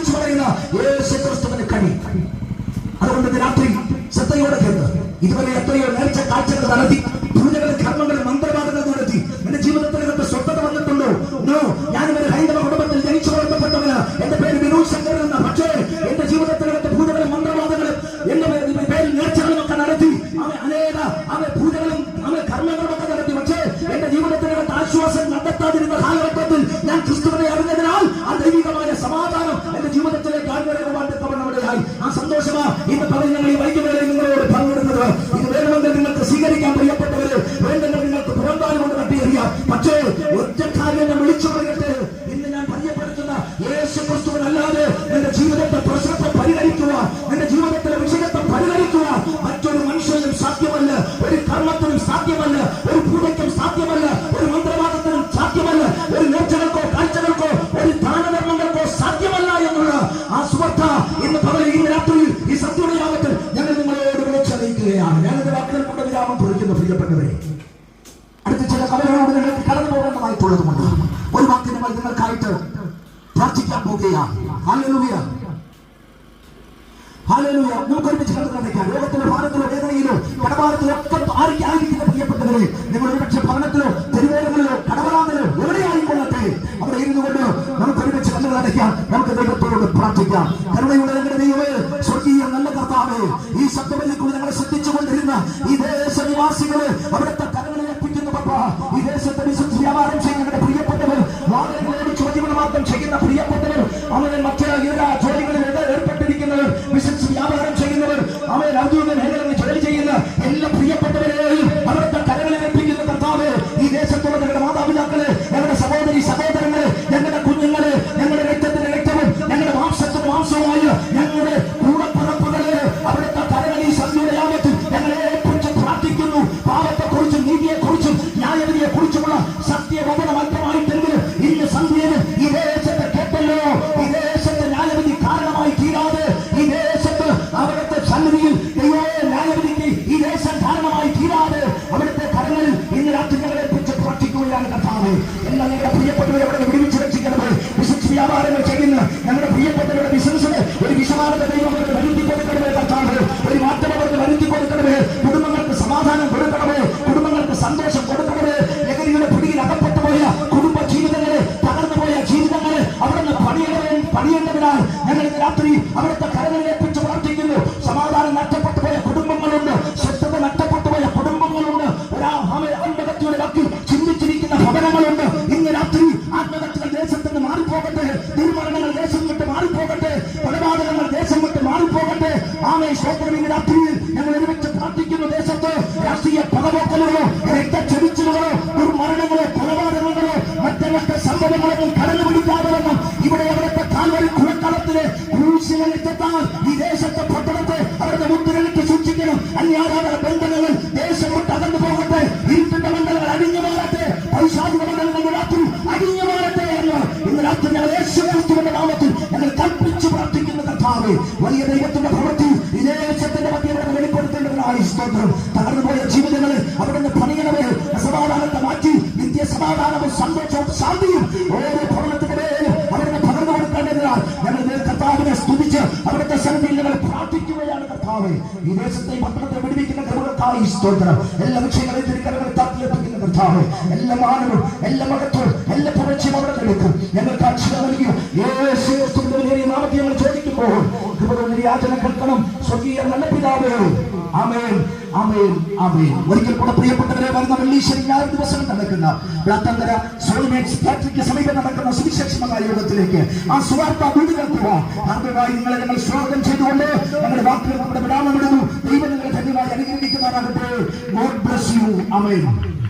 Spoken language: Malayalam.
വിളിച്ചു പറയുന്ന യേശു ക്രിസ്തുവിന് കഴി അതുകൊണ്ട് രാത്രി ശ്രദ്ധയോടെ കേട്ട് ഇതുവരെ എത്രയോ നേർച്ച കാഴ്ചകൾ നടത്തി. പൂജകളും കർമ്മങ്ങളും മന്ത്രവാദങ്ങൾ നടത്തി. എന്റെ ജീവിതത്തിൽ നിങ്ങൾക്ക് സ്വന്തത വന്നിട്ടുണ്ടോ? നോ ഞാനിവര് ഹൈന്ദവ കുടുംബത്തിൽ ജനിച്ചു വളർത്തപ്പെട്ടവന്. എന്റെ പേര് വിനോദ് ശങ്കർ എന്ന. പക്ഷേ എന്റെ ജീവിതത്തിൽ എന്റെ പൂജകളും മന്ത്രവാദങ്ങളും എന്റെ പേര്- പേരിൽ നേർച്ചകളും ഒക്കെ നടത്തി. അവൻ അനേക അവൻ പൂജകളും അവൻ കർമ്മങ്ങളും ഒക്കെ നടത്തി. പക്ഷേ എന്റെ ജീവിതത്തിനകത്ത് ആശ്വാസം കണ്ടെത്താതിരുന്ന കാലഘട്ടത്തിൽ സന്തോഷമാ. ഇന്ന് പറഞ്ഞ ഞങ്ങൾ വിളിച്ചറിയിക്കുകയാണ് എന്റെ വാക്കുകൾ കൊണ്ട് വിരാമം കുറിക്കുന്നു പ്രിയപ്പെട്ടവരെ. അടുത്ത ചില കഥകളോട് നിങ്ങൾക്ക് കടന്നു പോകേണ്ടതായിട്ടുള്ളതുകൊണ്ട് ഒരു വാക്കിന് മേൽ നിങ്ങൾക്കായിട്ട് പ്രാർത്ഥിക്കാൻ പോകുകയാണ്. നമുക്ക് ഒരുമിച്ച് കടന്നു നടക്കാം ലോകത്തിലെ ഭാരത്തിലോ വേദനയിലോ കടഭാരത്തിലോ ഒക്കെ ആയിരിക്കുന്ന പ്രിയപ്പെട്ടവരെ പ്രാർത്ഥിക്കാം. കരുണയുള്ള ഞങ്ങളുടെ ദൈവമേ സ്വർഗീയ നല്ല കർത്താവേ ഈ ശബ്ദങ്ങളിൽ കൂടി ഞങ്ങളെ ശ്രദ്ധിച്ചുകൊണ്ടിരുന്ന ഈ ദേശനിവാസികളെ അവിടുത്തെ കരുണ ഏൽപ്പിക്കുന്നു പപ്പ. ഈ ദേശത്തെ വിശുദ്ധ വ്യാപാരം ചെയ്യുന്ന പ്രിയപ്പെട്ടവർ വാഹനങ്ങളോട് ചോദ്യങ്ങൾ മാത്രം ചെയ്യുന്ന പ്രിയപ്പെട്ടവർ അവരെ മറ്റേ എല്ലാ ജോലികളിൽ ഏർ- ഏർപ്പെട്ടിരിക്കുന്നവർ വിശുദ്ധ വ്യാപാരം ചെയ്യുന്നവർ അവരെ ഔദ്യോഗിക മേഖലകളിൽ ജോലി ചെയ്യുന്ന എല്ലാ പ്രിയപ്പെട്ടവരെയും അവിടുത്തെ കരങ്ങളിൽ ഏൽപ്പിക്കുന്ന കർത്താവ് ഈ ദേശത്തുള്ള ഞങ്ങളുടെ മാതാപിതാക്കൾ വിശമാനത ദൈവം വരുത്തി കൊടുക്കണമേ കർത്താവ്. ഒരു മാറ്റം അവർക്ക് വരുത്തി കൊടുക്കണമേ കുടുംബങ്ങൾക്ക് സമാധാനം കൊടുക്കണമേ. കുടുംബങ്ങൾക്ക് സന്തോഷം കൊടുക്കണമേ. ലഹരിയുടെ പിടിയിൽ അകപ്പെട്ടു പോയ കുടുംബ ജീവിതങ്ങളെ തകർന്നു പോയ ജീവിതങ്ങളെ അവിടുന്ന് പണിയണമേ പണിയേണ്ടതിനാൽ ഞങ്ങൾ രാത്രി അവിടുത്തെ കരകളിലേപ്പിച്ച് പ്രാർത്ഥിക്കുന്നു. സമാധാനം നഷ്ടപ്പെട്ടു പോയ കുടുംബങ്ങളുണ്ട്. സ്വസ്ഥത നഷ്ടപ്പെട്ടു പോയ കുടുംബങ്ങളുണ്ട്. ഒരാ സംഭവങ്ങളൊന്നും കടന്നു പിടിക്കാതെ വന്ന. ഇവിടെ അവിടുത്തെ കാൽവരി കുളക്കളത്തിലെ ക്രൂശിലെത്താൻ ഈ ദേശത്തെ പട്ടണത്തെ അവരുടെ മുദ്രകളിട്ട് സൂക്ഷിക്കണം. അന്യാരാധന ബന്ധനങ്ങൾ ദേശം വിട്ട് അകന്നു പോകട്ടെ. ഇരുട്ടിന്റെ മണ്ഡലങ്ങൾ അടിഞ്ഞു മാറട്ടെ. പൈശാചിക മണ്ഡലങ്ങൾ രാത്രി അടിഞ്ഞു മാറട്ടെ എന്ന് ഇന്ന് രാത്രി ഞങ്ങൾ യേശുക്രിസ്തുവിന്റെ നാമത്തിൽ ഞങ്ങൾ കൽപ്പിച്ചു പ്രാർത്ഥിക്കുന്ന കഥാവ് വലിയ ദൈവത്തിന്റെ പ്രവൃത്തി ഈ ദേശത്തിന്റെ മധ്യ വെളിപ്പെടുത്തേണ്ടതിനായി സ്തോത്രം. തകർന്നുപോയ ജീവിതങ്ങളെ നിന്ന് പണിയണമേ. അസമാധാനത്തെ മാറ്റി. നിത്യ സമാധാനവും കർത്താവ് ഈ ദേശത്തെ പട്ടണത്തെ വിടുവിക്കുന്ന കൃപകൾക്കായി സ്തോത്രം. എല്ലാ വിഷയങ്ങളെയും തിരിക്കരകളെ താത്തിലെത്തിക്കുന്ന കർത്താവേ എല്ലാ മാനവും എല്ലാ മകത്വവും എല്ലാ പുകഴ്ചയും അവിടെ എടുക്കും ഞങ്ങൾക്ക് അക്ഷര നൽകിയോ യേശു കൃപകളുടെ യാചന കേൾക്കണം സ്വർഗീയ നല്ല പിതാവേ ആമേൻ ആമേൻ ആമേൻ. ഒരിക്കൽ കൂടെ പ്രിയപ്പെട്ടവരെ വരുന്ന വെള്ളീശ്വരി ഞായർ ദിവസം നടക്കുന്ന ബ്ലാത്തങ്കര സോൾമേറ്റ്സ് ഫാക്ടറിക്ക് സമീപം നടക്കുന്ന സുവിശേഷമായ യോഗത്തിലേക്ക് ആ സുവാർത്ത വീട് കേൾക്കുവാൻ ആദ്യമായി നിങ്ങളെ ഞങ്ങൾ സ്വാഗതം ചെയ്തുകൊണ്ട് ഞങ്ങളുടെ വാക്കുകൾ നമ്മുടെ വിടാമം വിടുന്നു ദൈവം നിങ്ങളെ ധന്യമായി അനുഗ്രഹിക്കുമാറാകട്ടെ. God bless you. ആമേൻ.